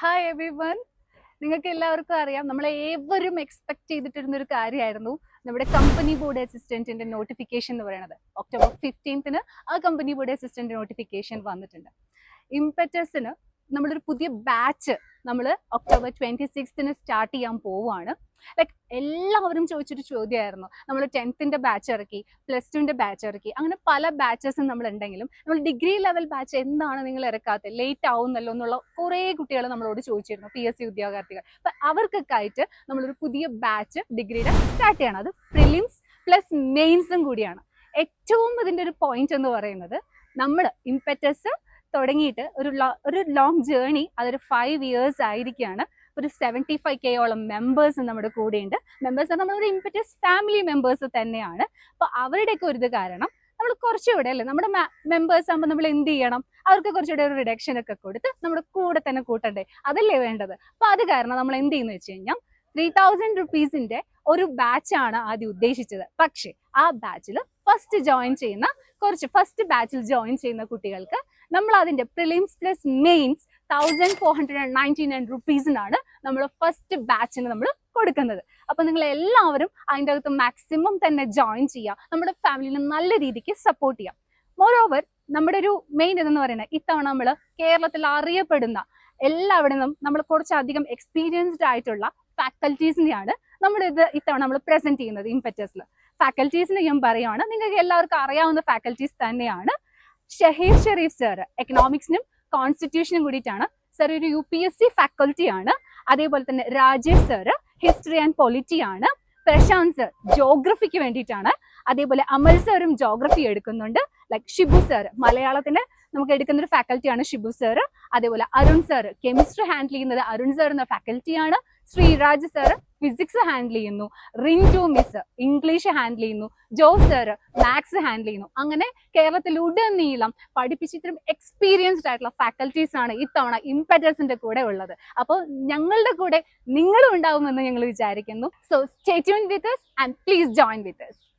Hi every one നിങ്ങൾക്ക് എല്ലാവർക്കും അറിയാം. നമ്മൾ ഏവരും എക്സ്പെക്ട് ചെയ്തിട്ടിരുന്ന ഒരു കാര്യമായിരുന്നു നമ്മുടെ കമ്പനി ബോർഡ് അസിസ്റ്റന്റിന്റെ നോട്ടിഫിക്കേഷൻ എന്ന് പറയുന്നത്. ഒക്ടോബർ ഫിഫ്റ്റീൻത്തിന് ആ കമ്പനി ബോർഡ് അസിസ്റ്റന്റ് നോട്ടിഫിക്കേഷൻ വന്നിട്ടുണ്ട്. ഇംപെറ്റസിന് നമ്മളൊരു പുതിയ ബാച്ച് നമ്മൾ ഒക്ടോബർ ട്വന്റി സിക്സ്തിന് സ്റ്റാർട്ട് ചെയ്യാൻ പോവുകയാണ് ലൈക്ക് എല്ലാവരും ചോദിച്ചൊരു ചോദ്യമായിരുന്നു. നമ്മൾ ടെൻത്തിന്റെ ബാച്ച് ഇറക്കി പ്ലസ് ടുവിന്റെ ബാച്ച് ഇറക്കി അങ്ങനെ പല ബാച്ചസും നമ്മൾ ഉണ്ടെങ്കിലും നമ്മൾ ഡിഗ്രി ലെവൽ ബാച്ച് എന്താണ് നിങ്ങൾ ഇറക്കാത്തത് ലേറ്റ് ആവുന്നല്ലോ എന്നുള്ള കുറേ കുട്ടികൾ നമ്മളോട് ചോദിച്ചിരുന്നു പി എസ് സി ഉദ്യോഗാർത്ഥികൾ. അപ്പൊ അവർക്കൊക്കെ ആയിട്ട് നമ്മളൊരു പുതിയ ബാച്ച് ഡിഗ്രിയുടെ സ്റ്റാർട്ട് ചെയ്യണം. അത് പ്രിലിംസ് പ്ലസ് മെയിൻസും കൂടിയാണ്. ഏറ്റവും ഇതിന്റെ ഒരു പോയിന്റ് എന്ന് പറയുന്നത് നമ്മൾ ഇംപെറ്റസ് തുടങ്ങിയിട്ട് ഒരു ഒരു ലോങ് ജേർണി അതൊരു ഫൈവ് ഇയേഴ്സ് ആയിരിക്കുകയാണ് ഒരു സെവന്റി ഫൈവ് കെയോളം മെമ്പേഴ്സ് നമ്മുടെ കൂടെയുണ്ട്. മെമ്പേഴ്സ് നമ്മുടെ ഇമ്പറ്റസ് ഫാമിലി മെമ്പേഴ്സ് തന്നെയാണ്. അപ്പോൾ അവരുടെയൊക്കെ ഒരു ഇത് കാരണം നമ്മൾ കുറച്ചുകൂടെ അല്ലേ നമ്മുടെ മെമ്പേഴ്സ് ആകുമ്പോൾ നമ്മൾ എന്ത് ചെയ്യണം? അവർക്ക് കുറച്ചുകൂടെ ഒരു റിഡക്ഷൻ ഒക്കെ കൊടുത്ത് നമ്മുടെ കൂടെ തന്നെ കൂട്ടണ്ടേ? അതല്ലേ വേണ്ടത്? അപ്പോൾ അത് കാരണം നമ്മൾ എന്ത് ചെയ്യുന്നു വെച്ച് കഴിഞ്ഞാൽ ത്രീ തൗസൻഡ് റുപ്പീസിന്റെ ഒരു ബാച്ചാണ് ആദ്യം ഉദ്ദേശിച്ചത്. പക്ഷേ ആ ബാച്ചിൽ ഫസ്റ്റ് ജോയിൻ ചെയ്യുന്ന കുറച്ച് ഫസ്റ്റ് ബാച്ചിൽ ജോയിൻ ചെയ്യുന്ന കുട്ടികൾക്ക് നമ്മൾ അതിന്റെ prelims plus mains thousand four hundred and ninety nine റുപ്പീസിനാണ് നമ്മൾ ഫസ്റ്റ് ബാച്ചിന് നമ്മൾ കൊടുക്കുന്നത്. അപ്പൊ നിങ്ങൾ എല്ലാവരും അതിന്റെ അകത്ത് മാക്സിമം തന്നെ ജോയിൻ ചെയ്യുക. നമ്മുടെ ഫാമിലിനെ നല്ല രീതിക്ക് സപ്പോർട്ട് ചെയ്യാം മോറോവർ നമ്മുടെ ഒരു മെയിൻ ഇതെന്ന് പറയുന്നത്? ഇത്തവണ നമ്മൾ കേരളത്തിൽ അറിയപ്പെടുന്ന എല്ലാവിടുന്നും നമ്മൾ കുറച്ചധികം എക്സ്പീരിയൻസ്ഡ് ആയിട്ടുള്ള ഫാക്കൽറ്റീസിനെയാണ് നമ്മൾ ഇത് ഇത്തവണ നമ്മൾ പ്രസന്റ് ചെയ്യുന്നത് ഇംപെറ്റസിൽ ഫാക്കൽറ്റീസിനെ ഞാൻ പറയുകയാണ് നിങ്ങൾക്ക് എല്ലാവർക്കും അറിയാവുന്ന ഫാക്കൽറ്റീസ് തന്നെയാണ് ഷഹീർ ഷെരീഫ് സർ എക്കണോമിക്സിനും കോൺസ്റ്റിറ്റ്യൂഷനും കൂടിയിട്ടാണ് സർ ഒരു U P S C faculty ആണ്. അതേപോലെ തന്നെ Rajesh sir history and polity ആണ്. പ്രശാന്ത് സർ ജോഗ്രഫിക്ക് വേണ്ടിയിട്ടാണ്. അതേപോലെ അമൽ സാറും ജോഗ്രഫി എടുക്കുന്നുണ്ട്. ലൈക് ഷിബു സർ മലയാളത്തിന് നമുക്ക് എടുക്കുന്ന ഒരു ഫാക്കൽറ്റിയാണ് ഷിബു സർ അതേപോലെ അരുൺ സാർ കെമിസ്ട്രി ഹാൻഡിൽ ചെയ്യുന്നത് അരുൺ സർ എന്ന ഫാക്കൽറ്റിയാണ് ശ്രീരാജ് സർ ഫിസിക്സ് ഹാൻഡിൽ ചെയ്യുന്നു റിൻജു മിസ് ഇംഗ്ലീഷ് ഹാൻഡിൽ ചെയ്യുന്നു ജോസ് മാത്സ് ഹാൻഡിൽ ചെയ്യുന്നു. അങ്ങനെ കേരളത്തിൽ ഉടനീളം പഠിപ്പിച്ച് എക്സ്പീരിയൻസ്ഡ് ആയിട്ടുള്ള ഫാക്കൽറ്റീസ് ആണ് ഇത്തവണ ഇംപെറ്റസിന്റെ കൂടെ ഉള്ളത്. അപ്പോൾ ഞങ്ങളുടെ കൂടെ നിങ്ങളും ഉണ്ടാവുമെന്ന് ഞങ്ങൾ വിചാരിക്കുന്നു. So stay tune with and please join with